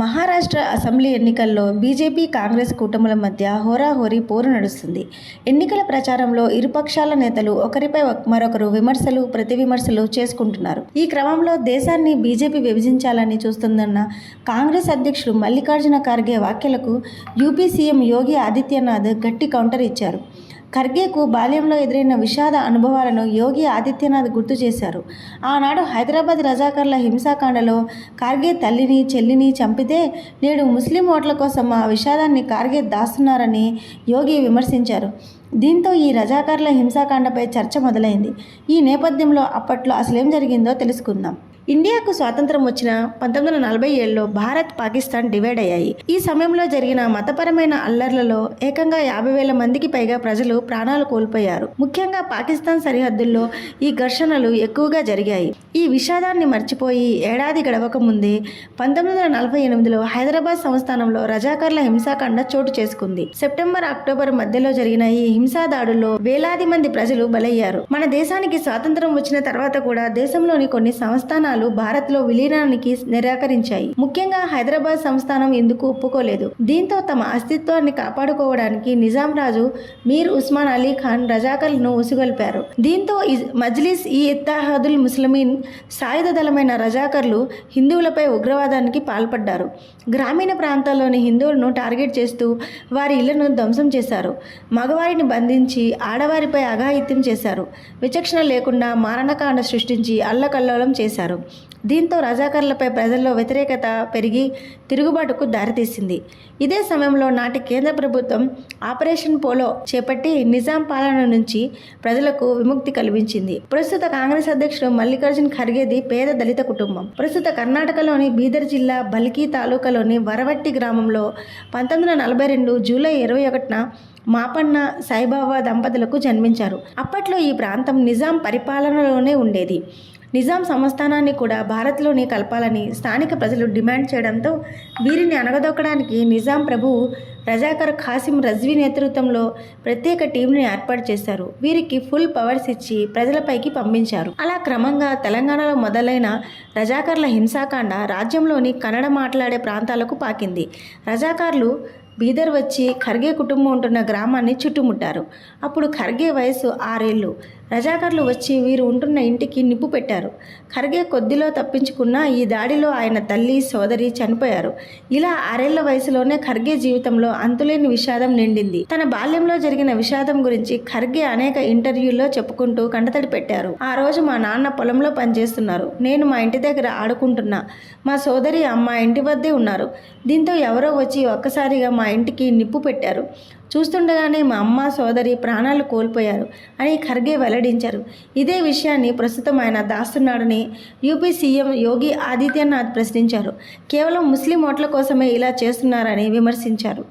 Maharashtra assembly ఎన్నికల్లో BJP Congress కూటముల మధ్య హోరాహోరీ పోరు నడుస్తుంది. ఎన్నికల ప్రచారంలో ఇరుపక్షాల నేతలు ఒకరిపై మరొకరు విమర్శలు ప్రతి విమర్శలు చేసుకుంటున్నారు. ఈ క్రమంలో దేశాన్ని బీజేపీ విభజించాలని చూస్తుందన్న కాంగ్రెస్ అధ్యక్షుడు మల్లికార్జున ఖార్గే వ్యాఖ్యలకు యూపీ సీఎం యోగి ఆదిత్యనాథ్ గట్టి కౌంటర్ ఇచ్చారు. ఖర్గేకు బాల్యంలో ఎదురైన విషాద అనుభవాలను యోగి ఆదిత్యనాథ్ గుర్తు చేశారు. ఆనాడు హైదరాబాద్ రజాకర్ల హింసాకాండలో ఖార్గే తల్లిని చెల్లిని చంపితే నేడు ముస్లిం ఓట్ల కోసం ఆ విషాదాన్ని ఖార్గే దాస్తున్నారని యోగి విమర్శించారు. దీంతో ఈ రజాకర్ల హింసాకాండపై చర్చ మొదలైంది. ఈ నేపథ్యంలో అప్పట్లో అసలేం జరిగిందో తెలుసుకుందాం. ఇండియాకు స్వాతంత్రం వచ్చిన పంతొమ్మిది వందల నలభై ఏడులో భారత్ పాకిస్తాన్ డివైడ్ అయ్యాయి. ఈ సమయంలో జరిగిన మతపరమైన అల్లర్లలో ఏకంగా యాభై వేల మందికి పైగా ప్రజలు ప్రాణాలు కోల్పోయారు. ముఖ్యంగా పాకిస్తాన్ సరిహద్దుల్లో ఈ ఘర్షణలు ఎక్కువగా జరిగాయి. ఈ విషాదాన్ని మర్చిపోయి ఏడాది గడవక ముందే పంతొమ్మిది వందల నలభై ఎనిమిదిలో హైదరాబాద్ సంస్థానంలో రజాకర్ల హింసాకాండ చోటు చేసుకుంది. సెప్టెంబర్ అక్టోబర్ మధ్యలో జరిగిన ఈ హింసా దాడుల్లో వేలాది మంది ప్రజలు బలయ్యారు. మన దేశానికి స్వాతంత్రం వచ్చిన తర్వాత కూడా దేశంలోని కొన్ని సంస్థానాలు భారత్లో విలీనానికి నిరాకరించాయి. ముఖ్యంగా హైదరాబాద్ సంస్థానం ఎందుకు ఒప్పుకోలేదు? దీంతో తమ అస్తిత్వాన్ని కాపాడుకోవడానికి నిజాం రాజు మీర్ ఉస్మాన్ అలీ ఖాన్ రజాకర్లను ఉసుగొల్పారు. దీంతో ఇజ్- మజ్లిస్ ఈ ఇత్తాహాదుల్ ముస్లిమీన్ సాయుధ దళమైన రజాకర్లు హిందువులపై ఉగ్రవాదానికి పాల్పడ్డారు. గ్రామీణ ప్రాంతాల్లోని హిందువులను టార్గెట్ చేస్తూ వారి ఇళ్ళను ధ్వంసం చేశారు. మగవారిని బంధించి ఆడవారిపై అఘాయిత్యం చేశారు. విచక్షణ లేకుండా మారణకాండ సృష్టించి అల్లకల్లోలం చేశారు. దీంతో రజాకర్లపై ప్రజల్లో వ్యతిరేకత పెరిగి తిరుగుబాటుకు దారితీసింది. ఇదే సమయంలో నాటి కేంద్ర ప్రభుత్వం ఆపరేషన్ పోలో చేపట్టి నిజాం పాలన నుంచి ప్రజలకు విముక్తి కల్పించింది ప్రస్తుత కాంగ్రెస్ అధ్యక్షుడు మల్లికార్జున్ ఖర్గేది పేద దళిత కుటుంబం. ప్రస్తుత కర్ణాటకలోని బీదర్ జిల్లా బల్కి తాలూకాలోని వరవట్టి గ్రామంలో పంతొమ్మిది వందల నలభై రెండు జూలై ఇరవై ఒకటిన మాపన్న సాయిబాబా దంపతులకు జన్మించారు. అప్పట్లో ఈ ప్రాంతం నిజాం పరిపాలనలోనే ఉండేది. నిజాం సంస్థానాన్ని కూడా భారత్లోని కలపాలని స్థానిక ప్రజలు డిమాండ్ చేయడంతో వీరిని అనగదొక్కడానికి నిజాం ప్రభువు రజాకర్ ఖాసిం రజ్వీ నేతృత్వంలో ప్రత్యేక టీంని ఏర్పాటు చేశారు. వీరికి ఫుల్ పవర్స్ ఇచ్చి ప్రజలపైకి పంపించారు. అలా క్రమంగా తెలంగాణలో మొదలైన రజాకర్ల హింసాకాండ రాజ్యంలోని కన్నడ మాట్లాడే ప్రాంతాలకు పాకింది. రజాకార్లు బీదర్ వచ్చి ఖర్గే కుటుంబం ఉంటున్న గ్రామాన్ని చుట్టుముట్టారు. అప్పుడు ఖర్గే వయసు ఆరేళ్ళు. రజాకర్లు వచ్చి వీరు ఉంటున్న ఇంటికి నిప్పు పెట్టారు. ఖర్గే కొద్దిలో తప్పించుకున్న ఈ దాడిలో ఆయన తల్లి సోదరి చనిపోయారు. ఇలా ఆరేళ్ళ వయసులోనే ఖర్గే జీవితంలో అంతులేని విషాదం నిండింది. తన బాల్యంలో జరిగిన విషాదం గురించి ఖర్గే అనేక ఇంటర్వ్యూల్లో చెప్పుకుంటూ కంటతడి పెట్టారు. ఆ రోజు మా నాన్న పొలంలో పనిచేస్తున్నారు. నేను మా ఇంటి దగ్గర ఆడుకుంటున్నా. మా సోదరి అమ్మ ఇంటి వద్దే ఉన్నారు. దీంతో ఎవరో వచ్చి ఒక్కసారిగా మా ఇంటికి నిప్పు పెట్టారు. చూస్తుండగానే మా అమ్మ సోదరి ప్రాణాలు కోల్పోయారు అని ఖర్గే వెల్లడించారు. ఇదే విషయాన్ని ప్రస్తుతం ఆయన దాస్తున్నాడని యూపీ సీఎం యోగి ఆదిత్యనాథ్ ప్రశ్నించారు. కేవలం ముస్లిం ఓట్ల కోసమే ఇలా చేస్తున్నారని విమర్శించారు.